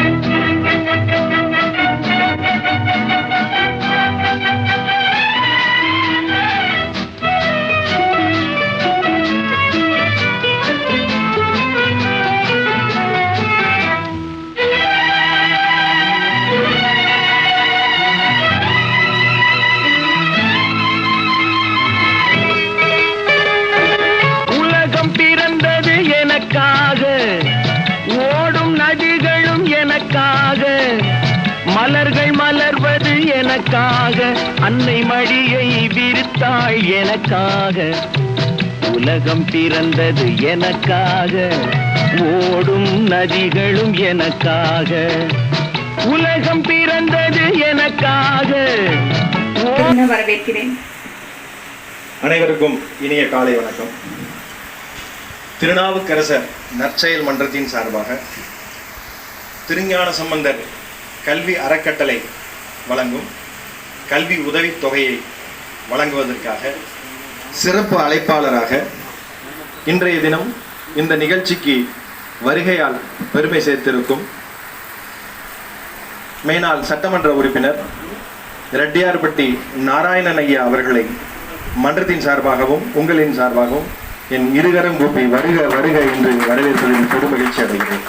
உலகம் எனக்காக. மலர்கள் மலர்வது எனக்காக. அன்னை மடியை விரித்தாள் எனக்காக. உலகம் பிறந்தது எனக்காக. ஓடும் நதிகளும் எனக்காக. உலகம் பிறந்தது எனக்காக. வரவேற்கிறேன். அனைவருக்கும் இனிய காலை வணக்கம். திருநாவுக்கரசர் நற்செயல் மன்றத்தின் சார்பாக திருஞான சம்பந்தர் கல்வி அறக்கட்டளை வழங்கும் கல்வி உதவித் தொகையை வழங்குவதற்காக சிறப்பு அழைப்பாளராக இன்றைய தினம் இந்த நிகழ்ச்சிக்கு வருகையால் பெருமை சேர்த்திருக்கும் மேனால் சட்டமன்ற உறுப்பினர் ரெட்டியார்பட்டி நாராயணன் ஐயா அவர்களை மன்றத்தின் சார்பாகவும் உங்களின் சார்பாகவும் என் இருகரம் கூப்பி வருக வருக என்று வரவேற்பதில் பெரும் மகிழ்ச்சி அடைகிறேன்.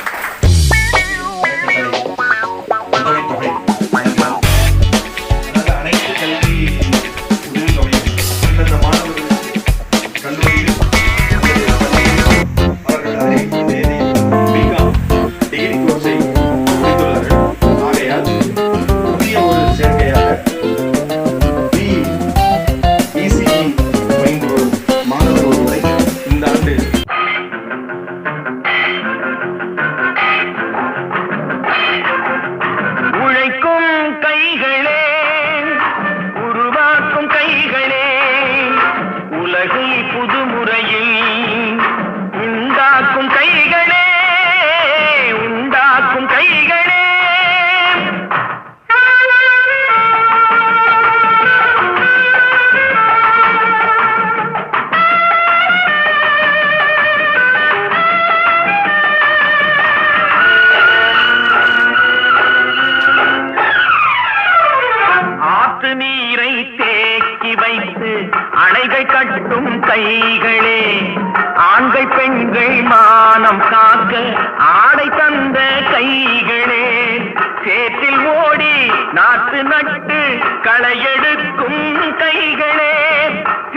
நட்டு களையெடுக்கும் கைகளே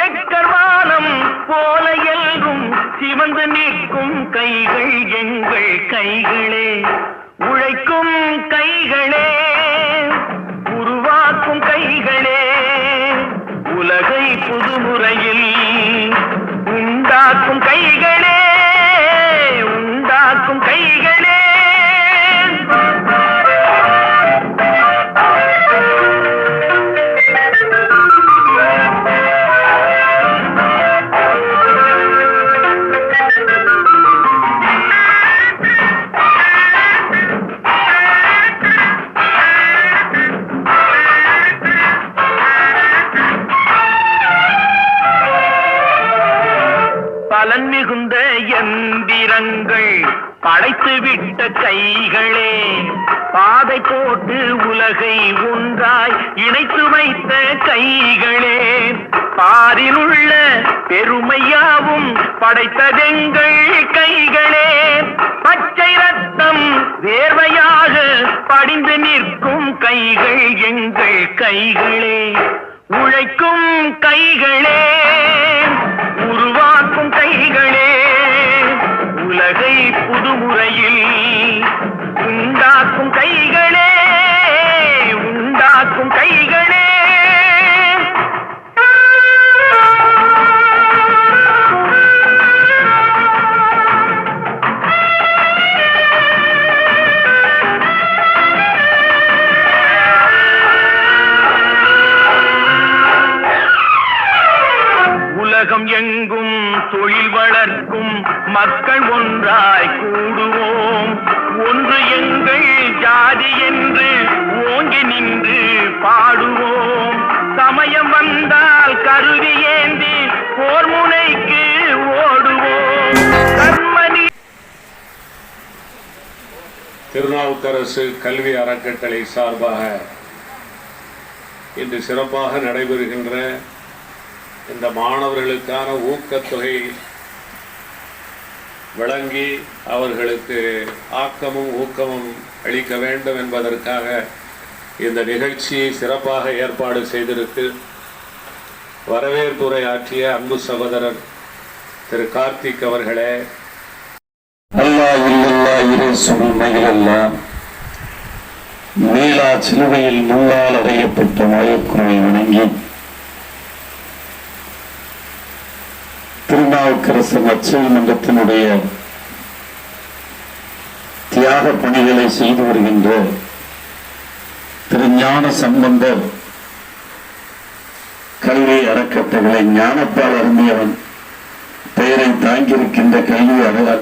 எக்கர்வானம் போல எல்லும் சிவந்து நிற்கும் கைகள் எங்கள் கைகளே. படைத்து விட்ட கைகளே பாதை போட்டு உலகை ஒன்றாய் இணைத்து வைத்த கைகளே பாரில் உள்ள பெருமையாவும் படைத்ததெங்கள் கைகளே. பச்சை ரத்தம் வேர்வையாக படிந்து நிற்கும் கைகள் எங்கள் கைகளே உழைக்கும் கைகளே. புதுமுறையில் உண்டாக்கும் கைகளே உண்டாக்கும் கைகளே. உலகம் எங்கும் தொழில் வளர்க்கும் மக்கள் ஒன்றா எங்கள் ஜாதி என்று ஓங்கி நின்று பாடுவோம். சமயம் வந்தால் கருவி ஏந்தி போர் முனைக்கு ஓடுவோம். கர்மனி திருநாவுக்கரசு கல்வி அறக்கட்டளை சார்பாக இன்று சிறப்பாக நடைபெறுகின்ற இந்த மாணவர்களுக்கான ஊக்கத்தொகை வழங்கி அவர்களுக்கு ஆக்கமும் ஊக்கமும் அளிக்க வேண்டும் என்பதற்காக இந்த நிகழ்ச்சியை சிறப்பாக ஏற்பாடு செய்திருக்கு வரவேற்புரை ஆற்றிய அன்பு சகோதரர் திரு கார்த்திக் அவர்களே அல்லாஹ் இல்லல்லா இரு சுமையிலல்லா நீலா சிலுவையில் முன்னால் அறையப்பட்ட மாயக்குருவை வணங்கி திருநாவுக்கரசு நச்சல் மன்றத்தினுடைய தியாக பணிகளை செய்து வருகின்ற திருஞான சம்பந்தர் கல்வி அறக்கட்டளை ஞானப்பால் அருந்தியவன். பெயரை தாங்கியிருக்கின்ற கல்வி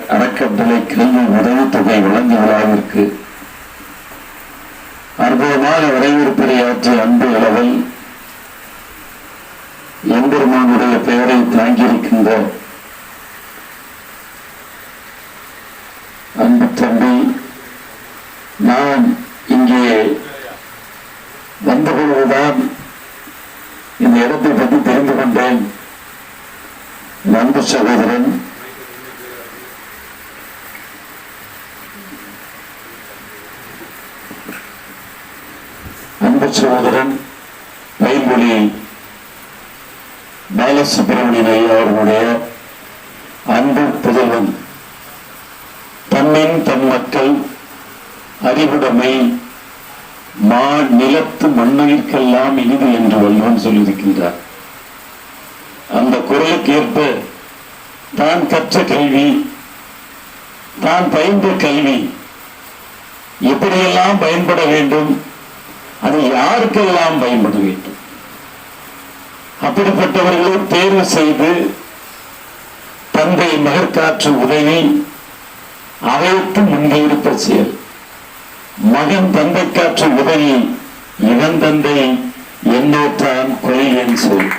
அறக்கட்டளை கல்வி உதவித்தொகை வழங்கு விழாவிற்கு அற்புதமான வரவேற்புரை ஆற்றிய அன்பு இளவல் பெயரை அன்பு தம்பி நான் இங்கே வந்த பொழுதுதான் இந்த இடத்தை பற்றி தெரிந்து கொண்டேன். நண்பு அன்பு சகோதரன். அன்பு சகோதரன் வயல்மொழி பாலசுப்பிரமணியன் ஐயா அவர்களுடைய அன்பு புதல்வன். தன்னின் தன் மக்கள் அறிவுடைமை மா நிலத்து மண்ணுயிர்க்கெல்லாம் இனிது என்று வள்ளுவன் சொல்லியிருக்கின்றார். அந்த குரலுக்கு ஏற்ப தான் கற்ற கல்வி தான் பயின்ற கல்வி எப்படியெல்லாம் பயன்பட வேண்டும் அது யாருக்கெல்லாம் பயன்பட வேண்டும்? அப்படிப்பட்டவர்களை தேர்வு செய்து தந்தை மகற்காற்று உதவி அவைத்து முன்னிருப்ப செயல். மகன் தந்தைக்காற்று உதவி இவன் தந்தை என்னோற்றான் கொலை சொல்.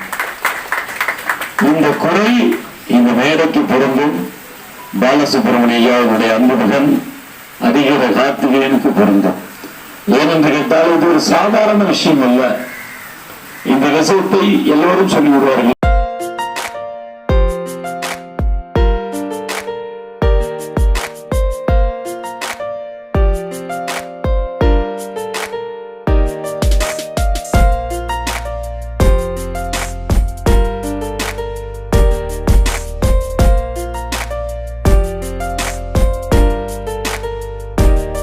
இந்த குறை இந்த மேடைக்கு பொருந்தும். பாலசுப்ரமணிய ஐயாவுடைய அன்பு மகன் அதிகர கார்த்திகேயனுக்கு பொருந்தும். ஏனென்று கேட்டால் இது ஒரு சாதாரண விஷயம் அல்ல. இந்த விஷயத்தை எல்லோரும் சொல்லிவிடுவார்கள்.